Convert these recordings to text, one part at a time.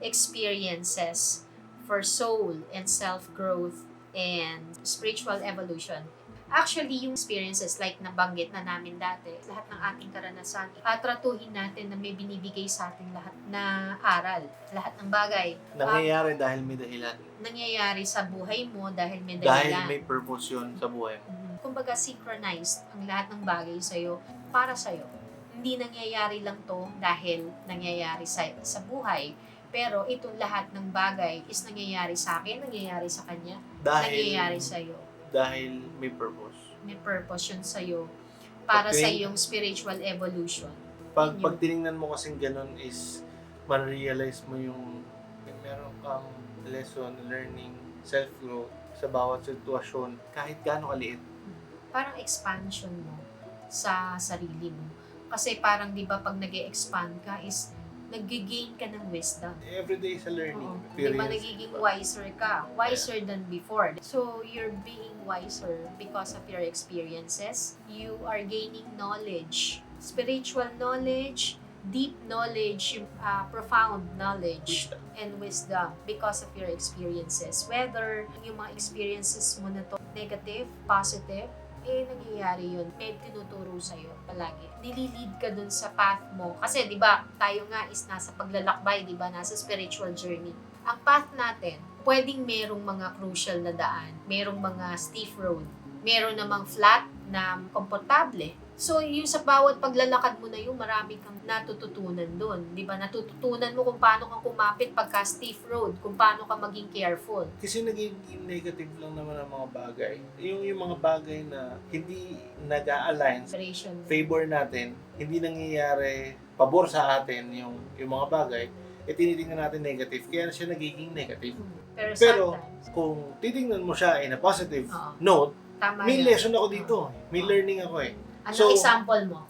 experiences for soul and self-growth and spiritual evolution. Actually, yung experiences like nabanggit na namin dati, lahat ng ating karanasan, atratuhin natin na may binibigay sa ating lahat na aral. Lahat ng bagay. Nangyayari dahil may dahilan. Nangyayari sa buhay mo dahil may Dahil dahilan. may purpose yun sa buhay mo. Mhm. Kumbaga, synchronized ang lahat ng bagay sa'yo para sa'yo. Hindi nangyayari lang to dahil nangyayari sa, sa buhay. Pero itong lahat ng bagay is nangyayari sa akin, nangyayari sa kanya, Dahil, nangyayari sa'yo. dahil may purpose. May purpose yun sa'yo para Pag sa iyong spiritual evolution. Pag, Yun pag tiningnan mo kasing ganun is, ma-realize mo yung may meron kang lesson, learning, self-growth sa bawat sitwasyon, kahit gaano kaliit. Parang expansion mo sa sarili mo. Kasi parang 'di ba pag nag expand ka is nag-gain ka ng wisdom. Every day is a learning Oo. experience. Di ba nagiging wiser ka? Wiser than before. So, you're being wiser because of your experiences. You are gaining knowledge. Spiritual knowledge, deep knowledge, uh, profound knowledge Wisdom. and wisdom because of your experiences. Whether yung mga experiences mo na to negative, positive, eh, nangyayari yun. May tinuturo sa'yo palagi. Nililid ka dun sa path mo. Kasi, di ba, tayo nga is nasa paglalakbay, di ba, nasa spiritual journey. Ang path natin, pwedeng merong mga crucial na daan, merong mga steep road, meron namang flat na komportable. So, yung sa bawat paglalakad mo na yun, marami kang natututunan doon. Di ba? Natututunan mo kung paano kang kumapit pagka steep road, kung paano ka maging careful. Kasi nagiging negative lang naman ang mga bagay. Yung, yung mga bagay na hindi nag-a-align sa Inspiration. favor natin, hindi nangyayari pabor sa atin yung, yung mga bagay, eh tinitingnan natin negative, kaya siya nagiging negative. Pero, Pero, sometimes, Kung titingnan mo siya in a positive Oo. note, tama may yan. lesson ako dito. May learning ako eh. Anong So, example mo?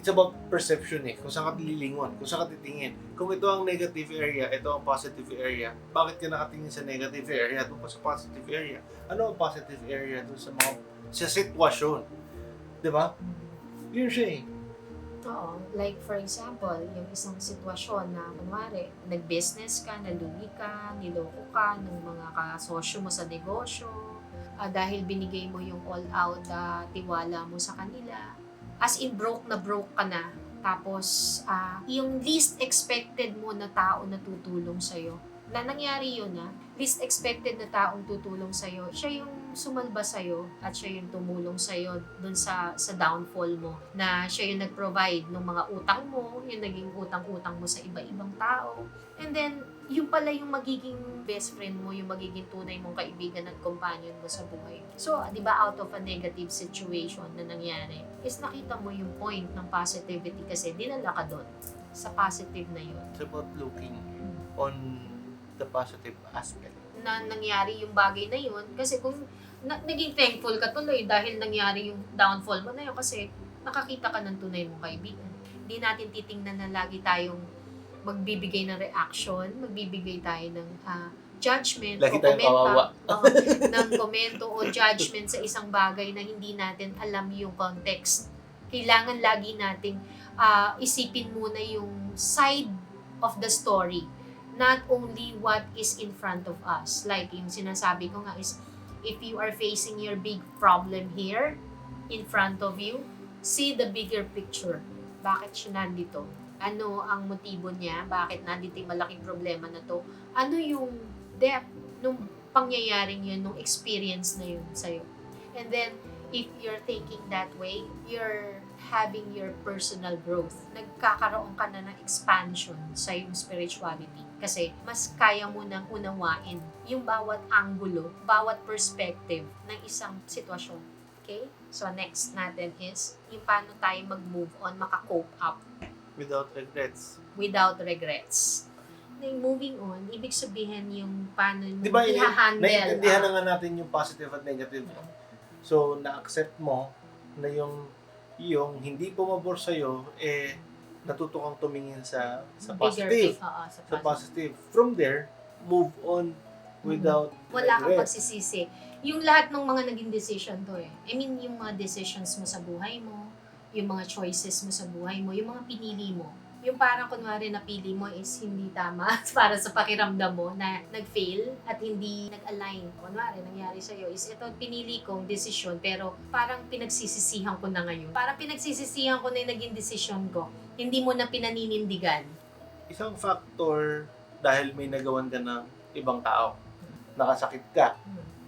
It's about perception eh. Kung saan ka lilingon, kung saan ka titingin. Kung ito ang negative area, ito ang positive area, bakit ka nakatingin sa negative area doon pa sa positive area? Ano ang positive area doon sa mga sa sitwasyon? 'Di ba? Yun siya eh. Oo. Like for example, yung isang sitwasyon na kunwari, nag-business ka, nalugi ka, niloko ka ng mga kasosyo mo sa negosyo, ah, dahil binigay mo yung all-out ah, tiwala mo sa kanila. As in, broke na broke ka na. Tapos, ah, yung least expected mo na tao na tutulong sa'yo. Na nangyari yun na, least expected na taong tutulong sa'yo, siya yung sumalba sa'yo at siya yung tumulong sa'yo dun sa, sa downfall mo. Na siya yung nag-provide ng mga utang mo, yung naging utang-utang mo sa iba-ibang tao. And then, yung pala yung magiging best friend mo, yung magiging tunay mong kaibigan at companion mo sa buhay. So, di ba, out of a negative situation na nangyari, is nakita mo yung point ng positivity kasi dinala ka doon sa positive na yun. It's about looking on the positive aspect. na nangyari yung bagay na yun. Kasi kung na, naging thankful ka tuloy dahil nangyari yung downfall mo na yun kasi nakakita ka ng tunay mong kaibigan. Hindi natin titingnan na lagi tayong magbibigay ng reaction, magbibigay tayo ng ah, judgment Lagi o kawawa. Oo, ng komento o judgment sa isang bagay na hindi natin alam yung context. Kailangan lagi nating ah, isipin muna yung side of the story not only what is in front of us. Like yung sinasabi ko nga is, if you are facing your big problem here, in front of you, see the bigger picture. Bakit siya nandito? Ano ang motibo niya? Bakit nandito yung malaking problema na to? Ano yung depth nung pangyayaring yun, nung experience na yun sa'yo? And then, if you're thinking that way, you're having your personal growth. Nagkakaroon ka na ng expansion sa yung spirituality. Kasi mas kaya mo nang unawain yung bawat anggulo, bawat perspective ng isang sitwasyon. Okay? So next natin is yung paano tayo mag-move on, maka-cope up Without regrets. without regrets. Then moving on, ibig sabihin yung paano mo Di ba, ini- i-handle. naiintindihan ah, na nga natin yung positive at negative. So, na-accept mo na yung yung hindi pumabor sa'yo, eh, natuto kang tumingin sa sa bigger positive. pic- oo, sa Sa positive. positive. From there, move on without Wala kang pagsisisi. Yung lahat ng mga naging decision to eh. I mean, yung mga decisions mo sa buhay mo, yung mga choices mo sa buhay mo, yung mga pinili mo. Yung parang kunwari napili mo is hindi tama para sa pakiramdam mo na nag-fail at hindi nag-align. Kunwari, nangyari sa'yo is ito pinili kong desisyon pero parang pinagsisisihan ko na ngayon. Parang pinagsisisihan ko na yung naging desisyon ko. Hindi mo na pinaninindigan. Isang factor dahil may nagawan ka ng ibang tao. Nakasakit ka.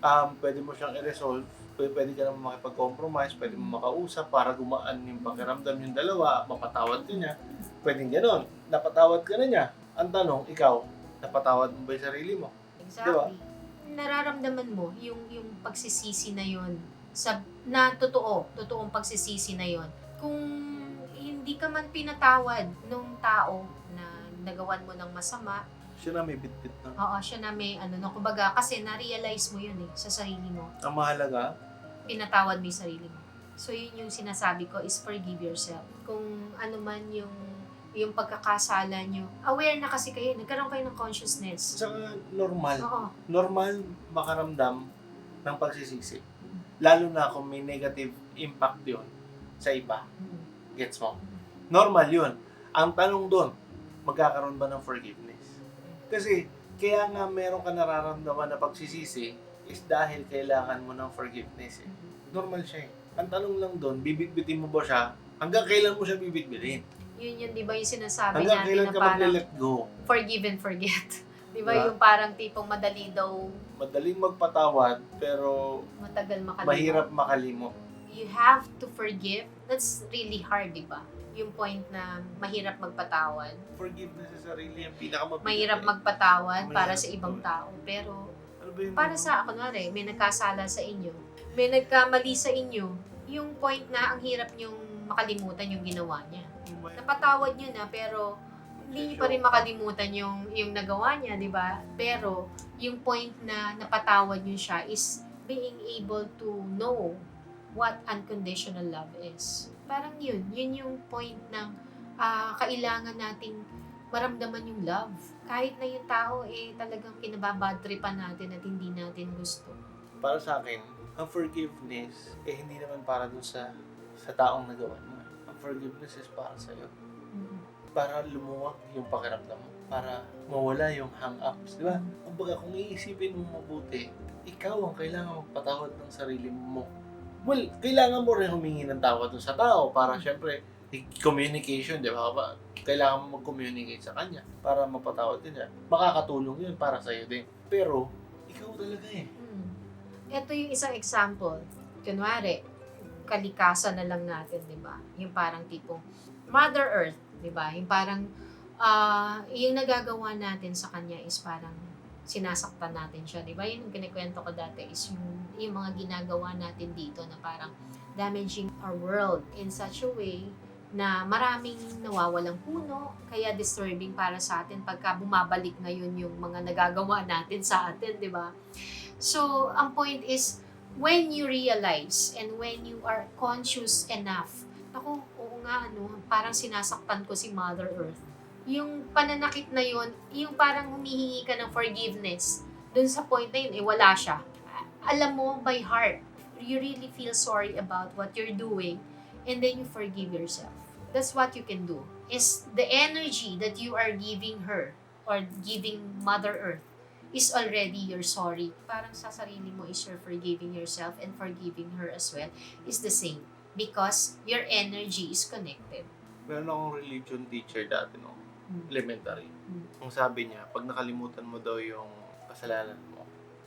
Um, pwede mo siyang i-resolve. Pwede, ka naman makipag-compromise. Pwede mo makausap para gumaan yung pakiramdam yung dalawa. Mapatawad ka niya. Pwedeng ganon. Napatawad ka na niya. Ang tanong, ikaw, napatawad mo ba yung sarili mo? Exactly. Nararamdaman mo yung yung pagsisisi na yon sa na totoo, totoong pagsisisi na yon. Kung hindi ka man pinatawad nung tao na nagawan mo ng masama, Siya na may bitbit na. oo, siya na may ano no, kumbaga kasi na-realize mo yun eh sa sarili mo. Ang mahalaga, Pinatawad mo yung sarili mo. So yun yung sinasabi ko is forgive yourself. Kung ano man yung yung pagkakasala nyo, aware na kasi kayo, nagkaroon kayo ng consciousness. saka normal. Oo. normal makaramdam ng pagsisisi. Lalo na kung may negative impact yun sa iba. Gets mo? Normal yun. Ang tanong doon, magkakaroon ba ng forgiveness? Kasi, kaya nga meron ka nararamdaman na pagsisisi is dahil kailangan mo ng forgiveness. Eh. Normal siya eh. Ang tanong lang doon, bibitbitin mo ba siya? Hanggang kailan mo siya bibitbitin? Yun yun, di ba yung sinasabi Hanggang natin kailan na ka parang magle-let go? forgive and forget. di ba Diba? yung parang tipong madali daw Madaling magpatawad, pero matagal makalimot. mahirap makalimot. You have to forgive. That's really hard, di ba? Yung point na mahirap magpatawad. Forgiveness sa sarili ang pinakamabilis. Mahirap magpatawad para sa ibang tao. Pero ba yung para sa, kunwari, may nagkasala sa inyo, may nagkamali sa inyo, yung point na ang hirap nyong makalimutan yung ginawa niya. napatawad nyo na pero hindi nyo pa rin makalimutan yung yung nagawa niya, di ba? Pero yung point na napatawad nyo siya is being able to know what unconditional love is. Parang yun, yun yung point ng ah, kailangan nating maramdaman yung love. Kahit na yung tao eh talagang pinababadtripan natin at hindi natin gusto. Para sa akin, ang forgiveness eh hindi naman para dun sa sa taong nagawa mo. Ang forgiveness is para sa iyo. Para lumuwag yung pakiramdam mo. Para mawala yung hang-ups, di ba? Kumbaga, kung iisipin mo mabuti, ikaw ang kailangan magpatawad ng sarili mo. Well, kailangan mo rin humingi ng tawad sa tao para syempre, i- communication, di ba? Kailangan mo mag-communicate sa kanya para mapatawad din niya. Makakatulong yun para sa iyo din. Pero, ikaw talaga eh. Hmm. Ito yung isang example. Kunwari, kalikasan na lang natin, di ba? Yung parang tipong Mother Earth, di ba? Yung parang, ah yung nagagawa natin sa kanya is parang sinasaktan natin siya, di ba? Yun yung kinikwento ko dati is yung, yung mga ginagawa natin dito na parang damaging our world in such a way na maraming nawawalang puno, kaya disturbing para sa atin pagka bumabalik ngayon yung mga nagagawa natin sa atin, di ba? So, ang point is, when you realize and when you are conscious enough, ako, oo nga, ano, parang sinasaktan ko si Mother Earth. Yung pananakit na yun, yung parang humihingi ka ng forgiveness, dun sa point na yun, eh, wala siya. Alam mo, by heart, you really feel sorry about what you're doing, and then you forgive yourself. That's what you can do. Is the energy that you are giving her, or giving Mother Earth, is already your sorry. Parang sa sarili mo is you're forgiving yourself and forgiving her as well is the same because your energy is connected. Meron akong religion teacher dati no, Mm. elementary. Mm. Ang sabi niya, pag nakalimutan mo daw yung kasalanan mo,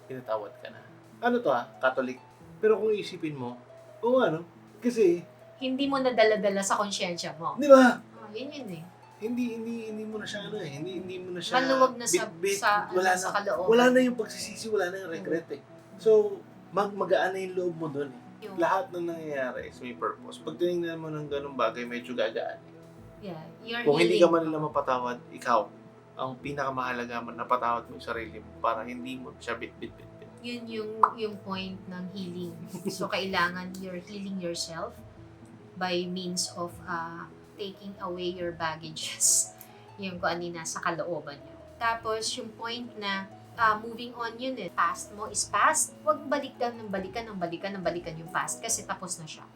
pinatawad ka na. Ano to ha? Catholic. Pero kung isipin mo, oo ano, kasi, Hindi mo nadala-dala sa konsyensya mo. di ba? Oh, yun yun eh. Hindi, hindi, hindi mo na siya ano eh. Hindi, hindi mo na siya Maluwag na sa, bit-bit. sa, wala ano, sa na, kalooban. wala na yung pagsisisi, wala na yung regret eh. So, mag magaan na yung loob mo doon eh. Yung- Lahat ng nangyayari is may purpose. Pag tinignan mo ng ganung bagay, medyo gagaan. yeah, you're Kung hindi ka man nila mapatawad, ikaw, ang pinakamahalaga man napatawad mo yung sarili mo para hindi mo siya bit bit bit bit. Yun yung, yung point ng healing. So, kailangan you're healing yourself by means of uh, taking away your baggages. yung kung ano nasa kalooban nyo. Tapos, yung point na ah, moving on yun eh. Past mo is past. Huwag balikan ng balikan ng balikan ng balikan yung past kasi tapos na siya.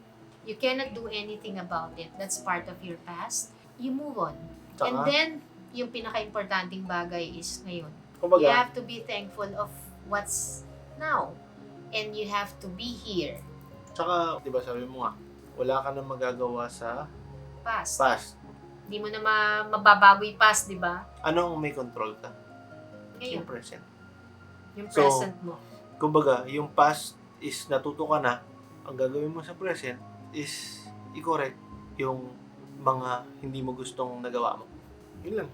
You cannot do anything about it. That's part of your past. You move on. And Tsaka, then, yung pinaka-importanting bagay is ngayon. You kumbaga, have to be thankful of what's now. And you have to be here. tsaka, di ba sabi mo nga, wala ka na magagawa sa Past. past. Hindi mo na ma- mababago yung past, di ba? Ano ang may control ka? Ngayon, Yung present. yung So, present mo. Kumbaga, yung past is natuto ka na, ang gagawin mo sa present is i-correct yung mga hindi mo gustong nagawa mo. Yun lang.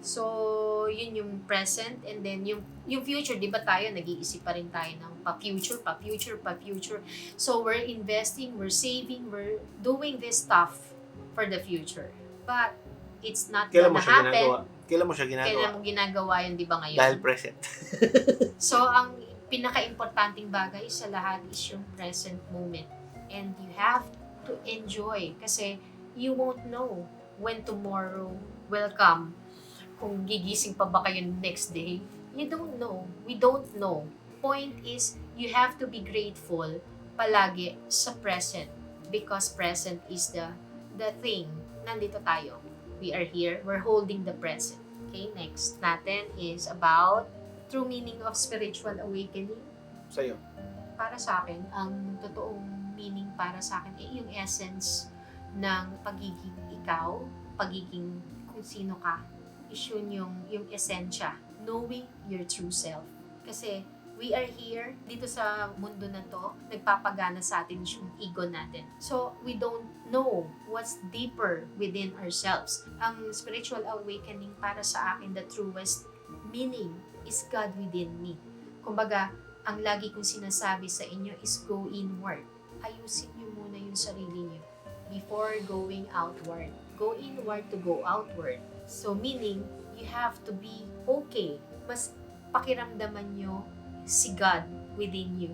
So, yun yung present and then yung yung future, 'di ba tayo nag-iisip pa rin tayo ng pa-future, pa-future, pa-future. So, we're investing, we're saving, we're doing this stuff for the future. But it's not Kailan gonna happen. ginagawa? Kailan mo siya ginagawa? Kailan mo ginagawa yun, 'di ba ngayon? Dahil present. So, ang pinaka-importanting bagay sa lahat is yung present moment. And you have to enjoy kasi you won't know when tomorrow will come. Kung gigising pa ba kayo next day, you don't know. We don't know. Point is, you have to be grateful palagi sa present because present is the the thing. Nandito tayo. We are here. We're holding the present. Okay, next natin is about true meaning of spiritual awakening. Sa'yo. Para sa akin, ang totoong meaning para sa akin ay yung essence ng pagiging ikaw, pagiging kung sino ka. Is yun yung, yung esensya, knowing your true self. Kasi we are here, dito sa mundo na to, nagpapagana sa atin yung ego natin. So, we don't know what's deeper within ourselves. Ang spiritual awakening para sa akin, the truest meaning is God within me. Kumbaga, ang lagi kong sinasabi sa inyo is go inward. Ayusin niyo muna yung sarili niyo before going outward. Go inward to go outward. So meaning, you have to be okay. Mas pakiramdaman nyo si God within you.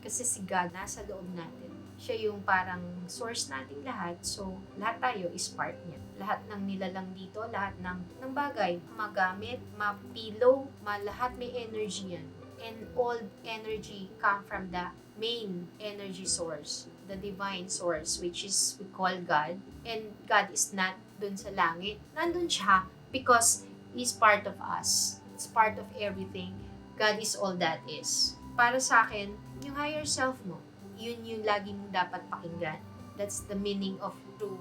Kasi si God nasa loob natin. Siya yung parang source nating lahat. So, lahat tayo is part niya. Lahat ng nilalang dito, lahat ng, ng bagay, magamit, mapilo, ma, lahat may energy yan. And all energy come from the main energy source, the divine source, which is we call God. And God is not dun sa langit. Nandun siya because He's part of us. It's part of everything. God is all that is. Para sa akin, yung higher self mo, yun yung lagi mong dapat pakinggan. That's the meaning of true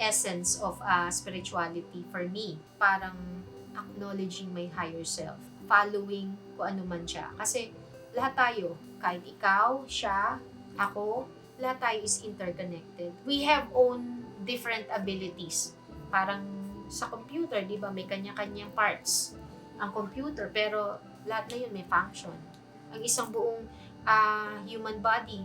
essence of uh, spirituality for me. Parang acknowledging my higher self. Following kung ano man siya. Kasi lahat tayo, kahit ikaw, siya, ako, lahat tayo is interconnected. We have own different abilities. Parang sa computer, di ba, may kanya-kanyang parts ang computer, pero lahat na yun may function. Ang isang buong ah, human body,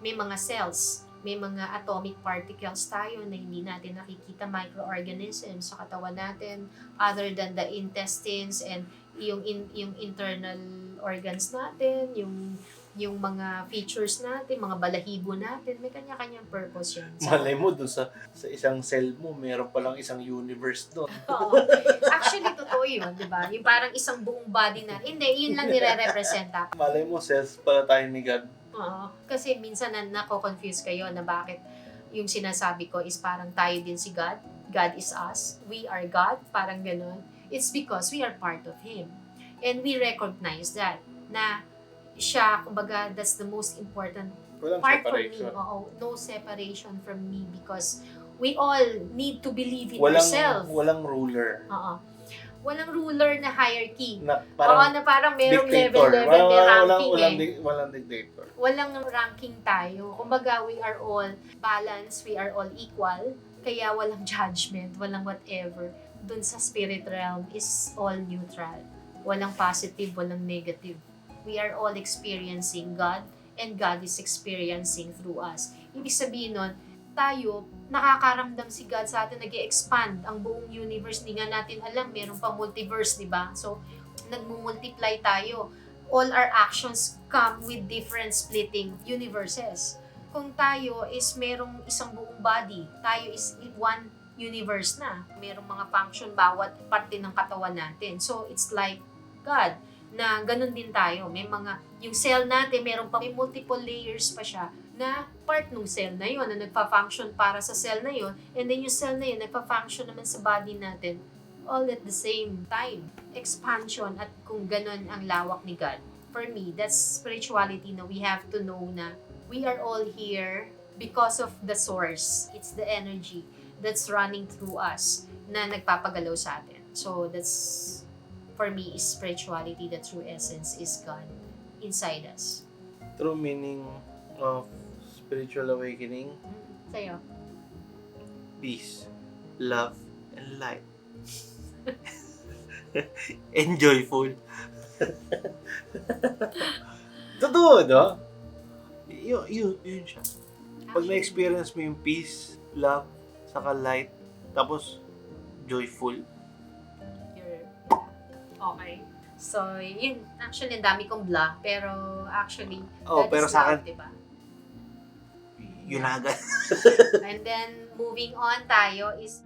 may mga cells, may mga atomic particles tayo na hindi natin nakikita microorganisms sa katawan natin other than the intestines and yung in, yung internal organs natin, yung yung mga features natin, mga balahibo natin, may kanya-kanyang purpose yun. So, Malay mo dun sa, sa isang cell mo, meron palang isang universe doon. Oo. Actually, totoo yun, di ba? Yung parang isang buong body na, hindi, yun lang nire-representa. Malay mo, cells pala tayo ni God. Oo. Kasi minsan na nako-confuse kayo na bakit yung sinasabi ko is parang tayo din si God. God is us. We are God. Parang ganun. It's because we are part of Him. And we recognize that na siya, kumbaga, that's the most important Walang part for me. Oo. No separation from me because we all need to believe in Walang, ourselves. walang ruler. Oo. Walang ruler na hierarchy. Na Oo, parang na parang merong dictator. level-level, Walang, may walang, ranking walang, eh. di- walang dictator. Walang ranking tayo. Kumbaga, we are all balanced, we are all equal. Kaya walang judgment, walang whatever. Dun sa spirit realm is all neutral. Walang positive, walang negative. We are all experiencing God and God is experiencing through us. Ibig sabihin nun, tayo, nakakaramdam si God sa atin, nag expand ang buong universe. Hindi nga natin alam, meron pa multiverse, di ba? So, nagmumultiply tayo. All our actions come with different splitting universes. Kung tayo is merong isang buong body, tayo is one universe na. Merong mga function bawat parte ng katawan natin. So, it's like God na ganun din tayo. May mga, yung cell natin, meron pa, may multiple layers pa siya na part ng cell na yun, na nagpa-function para sa cell na yun, and then yung cell na yun, nagpa-function naman sa body natin all at the same time. Expansion at kung ganun ang lawak ni God. For me, that's spirituality na we have to know na we are all here because of the source. It's the energy that's running through us na nagpapagalaw sa atin. So that's, for me, is spirituality. The true essence is God inside us. True meaning of spiritual awakening, Sa'yo? peace, love, and light. and joyful. Totoo, no? Yun, yun, yun siya. Pag na-experience mo yung peace, love, saka light, tapos joyful, Okay. So, yun. Actually, ang dami kong blah. Pero, actually, oh, that pero is sa akin, love, diba? yun agad. And then, moving on tayo is